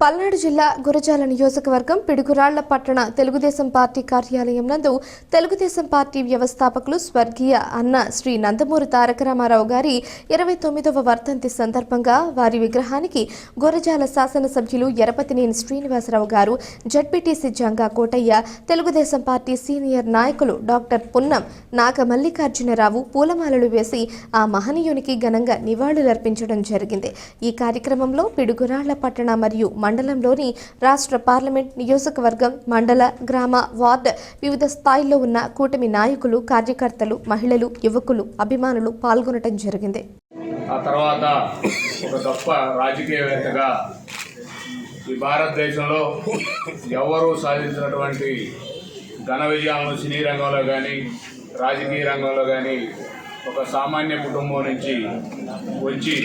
పల్నాడు జిల్లా గురజాల నియోజకవర్గం పిడుగురాళ్ళ పట్టణ తెలుగుదేశం పార్టీ కార్యాలయం నందు తెలుగుదేశం పార్టీ వ్యవస్థాపకులు స్వర్గీయ అన్న శ్రీ నందమూరి తారక రామారావు గారి ఇరవై తొమ్మిదవ వర్ధంతి సందర్భంగా వారి విగ్రహానికి గురజాల శాసనసభ్యులు ఎరపతినేని శ్రీనివాసరావు గారు ZPTC Janga Kotaiah Telugu Desam party senior నాయకులు డాక్టర్ పున్నం నాగమల్లికార్జునరావు పూలమాలలు వేసి ఆ మహనీయునికి ఘనంగా నివాళులర్పించడం జరిగింది. ఈ కార్యక్రమంలో పిడుగురాళ్ళ పట్టణ మరియు మండలంలోని రాష్ట్ర పార్లమెంట్ నియోజకవర్గం మండల గ్రామ వార్డు వివిధ స్థాయిల్లో ఉన్న కూటమి నాయకులు కార్యకర్తలు మహిళలు యువకులు అభిమానులు పాల్గొనడం జరిగింది. ఆ తర్వాత ఒక గొప్ప రాజకీయవేత్తగా ఈ భారతదేశంలో ఎవరూ సాధించినటువంటి ఘన విజయాలను సినీ రంగంలో కానీ రాజకీయ రంగంలో కానీ ఒక సామాన్య కుటుంబం నుంచి వచ్చి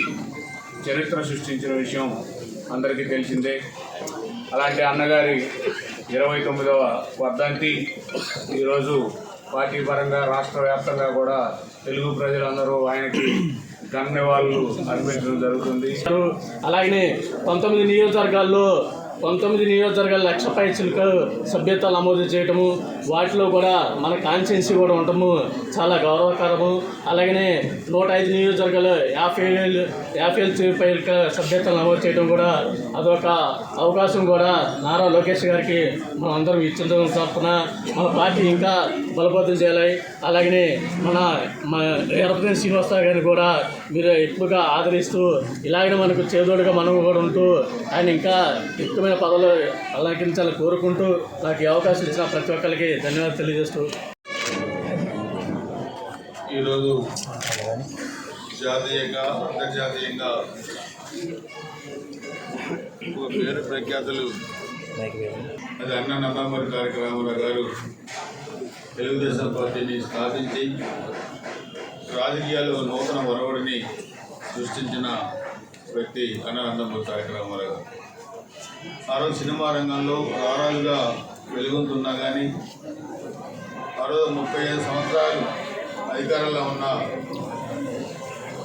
చరిత్ర సృష్టించిన విషయం అందరికీ తెలిసిందే. అలాంటి అన్నగారి ఇరవై తొమ్మిదవ వర్ధంతి ఈరోజు పార్టీ పరంగా రాష్ట్ర వ్యాప్తంగా కూడా తెలుగు ప్రజలందరూ ఆయనకి ధన్యవాదాలు అర్పించడం జరుగుతుంది. అలాగే పంతొమ్మిది నియోజకవర్గాల్లో పంతొమ్మిది నియోజకవర్గాల లక్ష చిలుకలు సభ్యత్వాలు నమోదు చేయటము వాటిలో కూడా మన కాన్స్టిట్యున్సీ కూడా ఉండటము చాలా గౌరవకరము. అలాగనే నూట ఐదు నియోజకవర్గాలు యాభై ఏళ్ళు యాభై ఏళ్ళు పై సభ్యత్వాలు నమోదు చేయడం కూడా అదొక అవకాశం కూడా నారా లోకేష్ గారికి మనం అందరం ఇచ్చిన తరఫున మన పార్టీ ఇంకా బలపతం చేయాలి. అలాగనే మన మన ఎరపతి శ్రీనివాసరావు గారిని కూడా మీరు ఎక్కువగా ఆదరిస్తూ ఇలాగనే మనకు చేదోడుగా మనం కూడా ఉంటూ ఆయన ఇంకా ఎక్కువ ఉన్నతమైన పదవులు అలంకరించాలని కోరుకుంటూ నాకు ఈ అవకాశం ఇచ్చిన ప్రతి ఒక్కరికి ధన్యవాదాలు తెలియజేస్తూ ఈరోజు జాతీయంగా అంతర్జాతీయంగా పేరు ప్రఖ్యాతులు. అది అన్న నందమూరి తారక రామారావు గారు తెలుగుదేశం పార్టీని స్థాపించి రాజకీయాల్లో నూతన ఒరవడిని సృష్టించిన వ్యక్తి అన్న నందమూరి తారక రామారావు గారు. ఆ రోజు సినిమా రంగంలో రారాలుగా వెలుగొందున్నా కానీ ఆ రోజు ముప్పై ఐదు సంవత్సరాలు అధికారంలో ఉన్న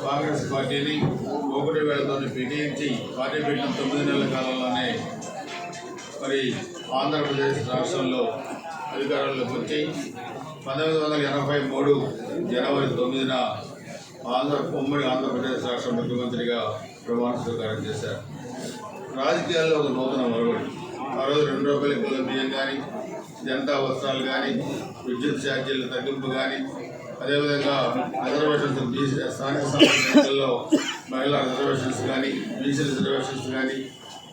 కాంగ్రెస్ పార్టీని ఒకటి వేలతో పిటించి పార్టీ పెట్టిన తొమ్మిది నెలల కాలంలోనే మరి ఆంధ్రప్రదేశ్ రాష్ట్రంలో అధికారంలోకి వచ్చి పంతొమ్మిది వందల ఎనభై మూడు జనవరి తొమ్మిదిన ఆంధ్ర ఉమ్మడి ఆంధ్రప్రదేశ్ రాష్ట్ర ముఖ్యమంత్రిగా ప్రమాణ స్వీకారం చేశారు. రాజకీయాల్లో ఒక నూతన మరొకటి. ఆ రోజు రెండు రూపాయల కిలో బియ్యం కానీ జనతా వస్త్రాలు కానీ విద్యుత్ ఛార్జీల తగ్గింపు కానీ అదేవిధంగా రిజర్వేషన్స్ బీసీ స్థానిక సంస్థల మహిళా రిజర్వేషన్స్ కానీ బీసీ రిజర్వేషన్స్ కానీ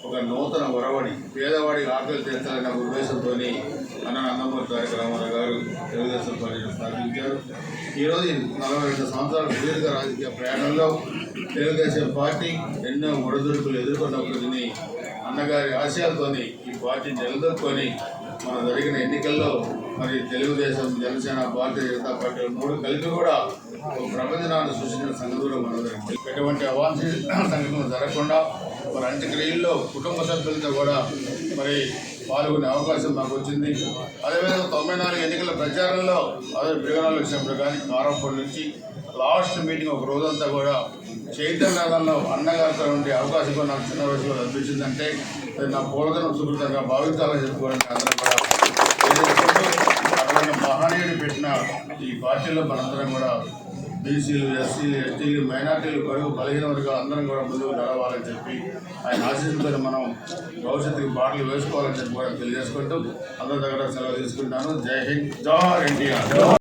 ఒక నూతన ఒరవడి పేదవాడికి ఆకలి తీర్చాలనే ఉద్దేశంతో అన్న నందమూరి తారక రామారావు గారు తెలుగుదేశం పార్టీని స్థాపించారు. ఈరోజు నలభై రెండు సంవత్సరాల సుదీర్ఘ రాజకీయ ప్రయాణంలో తెలుగుదేశం పార్టీ ఎన్నో ఒడిదుడుకులు ఎదుర్కొన్నప్పటిని అన్నగారి ఆశయాలతోని ఈ పార్టీ నిలదొక్కుని మన జరిగిన ఎన్నికల్లో మరి తెలుగుదేశం జనసేన భారతీయ జనతా పార్టీ మూడు కలిపి కూడా ఒక ప్రపంచనాన్ని సృష్టించిన సంగతులు మనందరం ఎటువంటి అవాంఛనీయ సంఘటనలు జరగకుండా మరి అంత్యక్రియల్లో కుటుంబ సభ్యులతో కూడా మరి పాల్గొనే అవకాశం మాకు వచ్చింది. అదేవిధంగా తొంభై నాలుగు ఎన్నికల ప్రచారంలో అదే వివరాలు వచ్చినప్పుడు కానీ కారంపూడి నుంచి లాస్ట్ మీటింగ్ ఒక రోజంతా కూడా చైతన్యంలో అన్నగారితో ఉండే అవకాశం కూడా నాకు చిన్న వయసులో లభించిందంటే అది నా పూలదనం సుకృతంగా భావించాలని చెప్పుకోవడానికి అందరం కూడా అటువంటి మహనీయుడు పెట్టిన ఈ పార్టీలో మనందరం కూడా బీసీలు ఎస్సీలు ఎస్టీలు మైనార్టీలు బరువు బలహీన వర్గాలు అందరం కూడా ముందుకు నడవాలని చెప్పి ఆయన ఆశీస్సులతో మనం భవిష్యత్తుకి బాటలు వేసుకోవాలని చెప్పి కూడా తెలియజేసుకుంటూ అందరి దగ్గర సెలవు తీసుకుంటాను. జై హింద్ జోహార్ ఎన్టీఆర్.